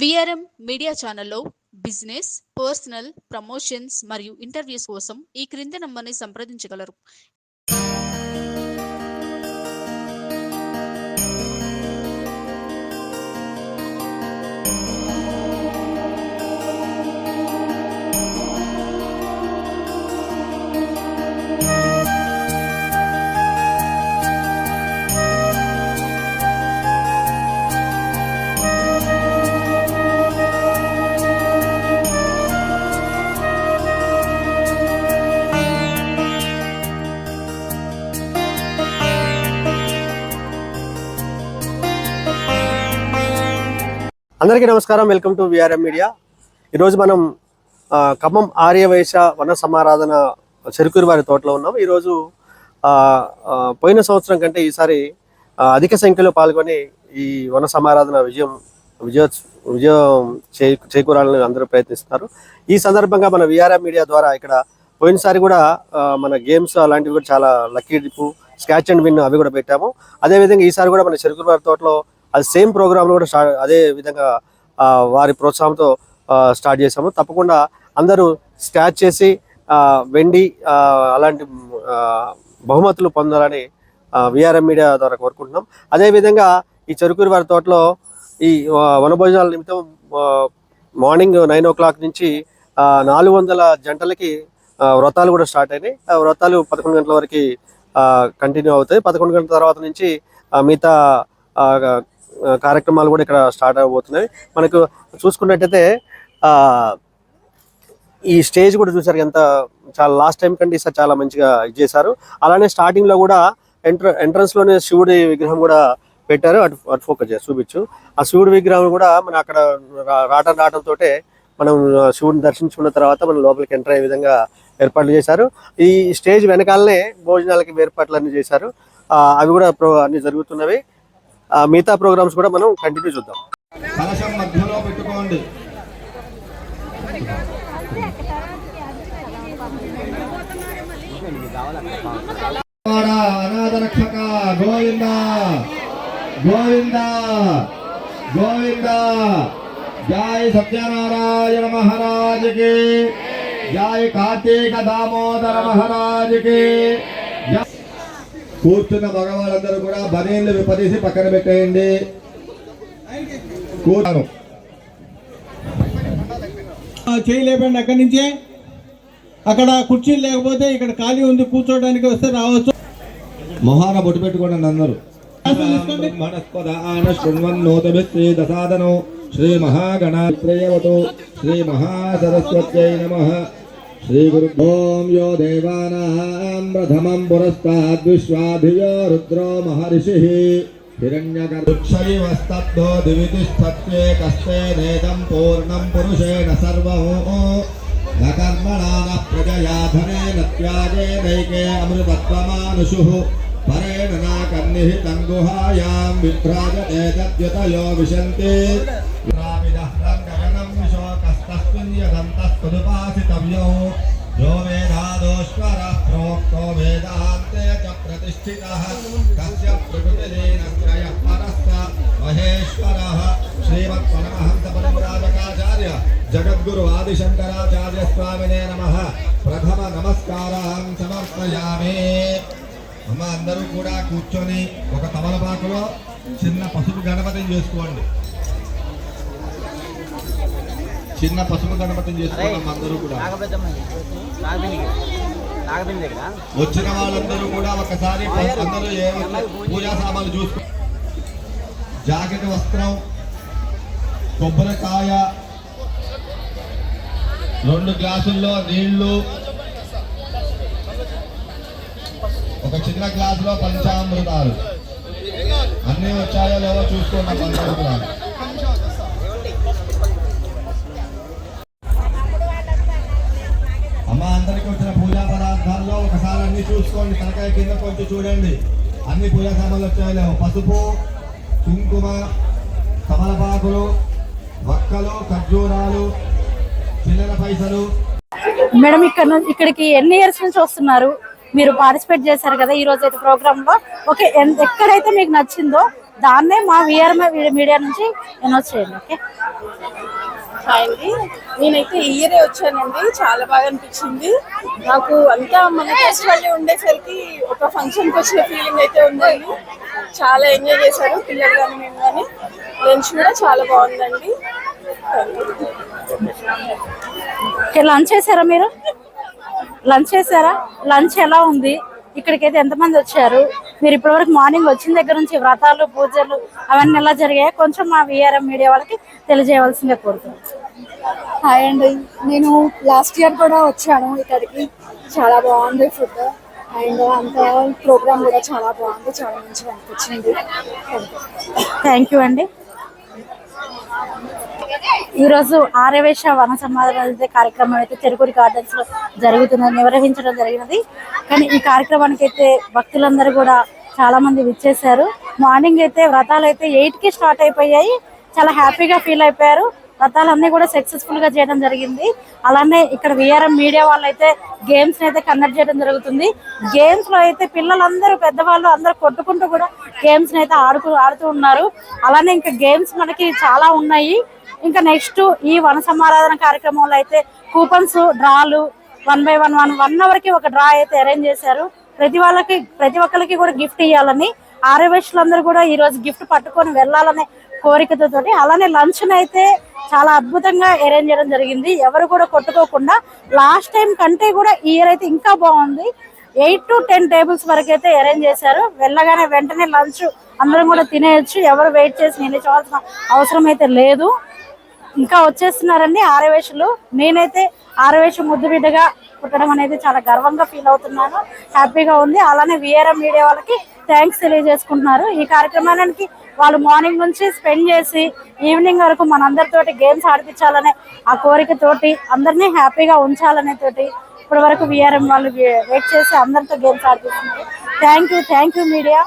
VRM media ఛానల్లో business personal promotions మరియు interviews కోసం ఈ క్రింది నంబర్ని సంప్రదించగలరు. అందరికీ నమస్కారం. వెల్కమ్ టు విఆర్ఎం మీడియా ఈరోజు మనం ఖమ్మం ఆర్యవైశ్య వన సమారాధన చెరుకూరు వారి తోటలో ఉన్నాం. ఈరోజు పోయిన సంవత్సరం కంటే ఈసారి అధిక సంఖ్యలో పాల్గొని ఈ వన సమారాధన విజయం విజయ విజయం చేకూరాలని అందరూ ప్రయత్నిస్తున్నారు. ఈ సందర్భంగా మన విఆర్ఎం మీడియా ద్వారా ఇక్కడ పోయినసారి కూడా మన గేమ్స్ అలాంటివి కూడా చాలా lucky dip scratch and win అవి కూడా పెట్టాము. అదేవిధంగా ఈసారి కూడా మన చెరుకూరు వారి తోటలో అది సేమ్ ప్రోగ్రాంలు కూడా స్టార్ట్ అదే విధంగా వారి ప్రోత్సాహంతో స్టార్ట్ చేసాము తప్పకుండా అందరూ స్కాచ్ చేసి వెండి అలాంటి బహుమతులు పొందాలని విఆర్ఎం మీడియా ద్వారా కోరుకుంటున్నాం. అదేవిధంగా ఈ చెరుకూరి వారి తోటలో ఈ వనభోజనాల నిమిత్తం మార్నింగ్ నైన్ ఓ క్లాక్ నుంచి నాలుగు వందల జంటలకి వ్రతాలు కూడా స్టార్ట్ అయినాయి. ఆ వ్రతాలు పదకొండు గంటల వరకు కంటిన్యూ అవుతాయి. పదకొండు గంటల తర్వాత నుంచి మిగతా కార్యక్రమాలు కూడా ఇక్కడ స్టార్ట్ అవబోతున్నాయి. మనకు చూసుకున్నట్టయితే ఈ స్టేజ్ కూడా చూసారు ఎంత చాలా లాస్ట్ టైం కంటే ఈసారి చాలా మంచిగా ఇది చేశారు. అలానే స్టార్టింగ్లో కూడా ఎంట్ర ఎంట్రన్స్లోనే శివుడి విగ్రహం కూడా పెట్టారు. అటు అటు ఫోకస్ చేసి చూపించు. ఆ శివుడి విగ్రహం కూడా మన అక్కడ రా- రావటం రావటం తోటే మనం శివుడిని దర్శించుకున్న తర్వాత మనం లోపలికి ఎంటర్ అయ్యే విధంగా ఏర్పాట్లు చేశారు. ఈ స్టేజ్ వెనకాలనే భోజనాలకి ఏర్పాట్లు అన్నీ చేశారు అవి కూడా అన్నీ అన్ని జరుగుతున్నవి. మిగతా ప్రోగ్రామ్స్ కూడా మనం కంటిన్యూ చూద్దాం. కలశం మధ్యలో పెట్టుకోండి. అనాథ రక్షక గోవింద గోవింద గోవింద. జై సత్యనారాయణ మహారాజుకి కి కార్తీక దామోదర మహారాజుకి. కూర్చున్న మగవాళ్ళందరూ కూడా బనీళ్ళు విపదీసి పక్కన పెట్టేయండి. కూర్చాను చేయలేపండి అక్కడి నుంచే. అక్కడ కుర్చీలు లేకపోతే ఇక్కడ ఖాళీ ఉంది కూర్చోడానికి వస్తే రావచ్చు. మొహాన బొట్టు పెట్టుకోండి అందరూ. శృణ్వన్నోతభిశ్రీ దసాదనో శ్రీ మహాగణాత్రేయవతో శ్రీ మహాసరస్వత్యై నమ. ॐ यो देवानां प्रथमं पुरस्ताद्विश्वाभियो रुद्रो महर्षिः हिरण्यगर्भक्षयिवस्तब्धो दिवितिष्ठत्वे कस्ते नेदं पूर्णं पुरुषेण सर्वहो न कर्मणा न प्रजया धनेन त्यागेनैके अमृतत्वमानुषुः परेण न कन्निः तङ्गुहायां विभ्राजते तद्युतयो विशन्ति సంత స్తుపాసితవ్యో యో వేదాదోశ్వర ప్రోక్తో వేదాంతే చ ప్రతిష్ఠిత తస్య ప్రకృతిలీనశ్రయ పరస్త మహేశ్వర శ్రీమత్ పరమహంస పరమరాజకాచార్య జగద్గురు ఆదిశంకరాచార్య స్వామినే నమ ప్రథమ నమస్కారం సమర్పయామి. అమ్మ అందరూ కూడా కూర్చొని ఒక తమలపాకులో చిన్న పసుపు గణపతిని చేసుకోండి. చిన్న పసుపు గణపతిని అమ్మ అందరూ కూడా. వచ్చిన వాళ్ళందరూ కూడా ఒకసారి అందరూ ఏ పూజా సామాన్లు చూసుకో. జాకెట్ వస్త్రం కొబ్బరికాయ రెండు గ్లాసుల్లో నీళ్ళు ఒక చిన్న గ్లాసులో పంచామృతాలు. అన్నీ వచ్చాయో లేవో చూసుకోండి అందరూ కూడా అందరికీ వచ్చిన పూజా పదార్థాల్లో ఒకసారి అన్ని చూసుకోండి. తలకాయ కింద కొంచెం చూడండి. అన్ని పూజా సామాన్లు వచ్చాయి పసుపు కుంకుమ తమలపాకులు వక్కలు ఖర్జూరాలు చిల్లర పైసలు. మేడం ఇక్కడ నుంచి ఇక్కడికి ఎన్ని ఇయర్స్ నుంచి వస్తున్నారు? మీరు పార్టిసిపేట్ చేశారు కదా ఈ రోజు అయితే ప్రోగ్రామ్లో ఓకే ఎక్కడైతే మీకు నచ్చిందో దాన్నే మా విఆర్ మీడియా నుంచి అనౌన్స్ చేయండి ఓకే? హాయ్ అండి నేనైతే ఈ ఇయరే వచ్చానండి. చాలా బాగా అనిపించింది. నాకు అంతా మన ఫెస్టివల్ ఉండేసరికి ఒక ఫంక్షన్కి వచ్చిన ఫీలింగ్ అయితే ఉందండి. చాలా ఎంజాయ్ చేశారు పిల్లలు కానీ మేము కానీ లంచ్ కూడా చాలా బాగుందండి. లంచ్ చేశారా మీరు? లంచ్ చేశారా? లంచ్ ఎలా ఉంది? ఇక్కడికైతే ఎంతమంది వచ్చారు? మీరు ఇప్పటివరకు మార్నింగ్ వచ్చిన దగ్గర నుంచి వ్రతాలు పూజలు అవన్నీ ఎలా జరిగాయి కొంచెం మా విఆర్ఎం మీడియా వాళ్ళకి తెలియజేయవలసిందిగా కోరుతున్నాను. హాయ్ అండి. నేను లాస్ట్ ఇయర్ కూడా వచ్చాను ఇక్కడికి. చాలా బాగుంది ఫుడ్. అండ్ అంత ప్రోగ్రామ్ కూడా చాలా బాగుంది. చాలా మంచిగా అనిపించింది. థ్యాంక్ యూ అండి. ఈరోజు ఆర్యవేశ వన సమాధాన కార్యక్రమం అయితే చెరుకూరి గార్డెన్స్లో జరుగుతున్నది నిర్వహించడం జరిగినది. కానీ ఈ కార్యక్రమానికి అయితే భక్తులందరూ కూడా చాలా మంది విచ్చేశారు. మార్నింగ్ అయితే వ్రతాలు అయితే ఎయిట్కి స్టార్ట్ అయిపోయాయి. చాలా హ్యాపీగా ఫీల్ అయిపోయారు. వ్రతాలన్నీ కూడా సక్సెస్ఫుల్గా చేయడం జరిగింది. అలానే ఇక్కడ విఆర్ఎం మీడియా వాళ్ళు అయితే గేమ్స్ అయితే కండక్ట్ చేయడం జరుగుతుంది. గేమ్స్లో అయితే పిల్లలందరూ పెద్దవాళ్ళు అందరూ కొట్టుకుంటూ కూడా గేమ్స్ అయితే ఆడుతూ ఆడుతూ ఉన్నారు. అలానే ఇంకా గేమ్స్ మనకి చాలా ఉన్నాయి. ఇంకా నెక్స్ట్ ఈ వన సమారాధన కార్యక్రమంలో అయితే coupons డ్రాలు one by one one one అవర్కి ఒక డ్రా అయితే అరేంజ్ చేశారు. ప్రతి వాళ్ళకి ప్రతి ఒక్కరికి కూడా గిఫ్ట్ ఇవ్వాలని ఆర్యవేషులందరూ కూడా ఈ రోజు గిఫ్ట్ పట్టుకొని వెళ్ళాలనే కోరికతో అలానే లంచ్ని అయితే చాలా అద్భుతంగా అరేంజ్ చేయడం జరిగింది. ఎవరు కూడా కొట్టుకోకుండా లాస్ట్ టైం కంటే కూడా ఇయర్ అయితే ఇంకా బాగుంది. ఎయిట్ టు టెన్ టేబుల్స్ వరకు అయితే అరేంజ్ చేశారు. వెళ్ళగానే వెంటనే లంచ్ అందరం కూడా తినేయచ్చు. ఎవరు వెయిట్ చేసి నిలిచవలసిన అవసరం అయితే లేదు. ఇంకా వచ్చేస్తున్నారండి ఆరవేషులు. నేనైతే ఆరవేషం ముద్దు బిడ్డగా పుట్టడం అనేది చాలా గర్వంగా ఫీల్ అవుతున్నాను. హ్యాపీగా ఉంది. అలానే విఆర్ఎం మీడియా వాళ్ళకి థ్యాంక్స్ తెలియజేసుకుంటున్నారు. ఈ కార్యక్రమానికి వాళ్ళు మార్నింగ్ నుంచి స్పెండ్ చేసి ఈవినింగ్ వరకు మనందరితోటి గేమ్స్ ఆడిపించాలనే ఆ కోరికతోటి అందరినీ హ్యాపీగా ఉంచాలనే తోటి ఇప్పటి వరకు విఆర్ఎం వాళ్ళు వెయిట్ చేసి అందరితో games ఆడిపిస్తున్నారు. Thank you thank you media.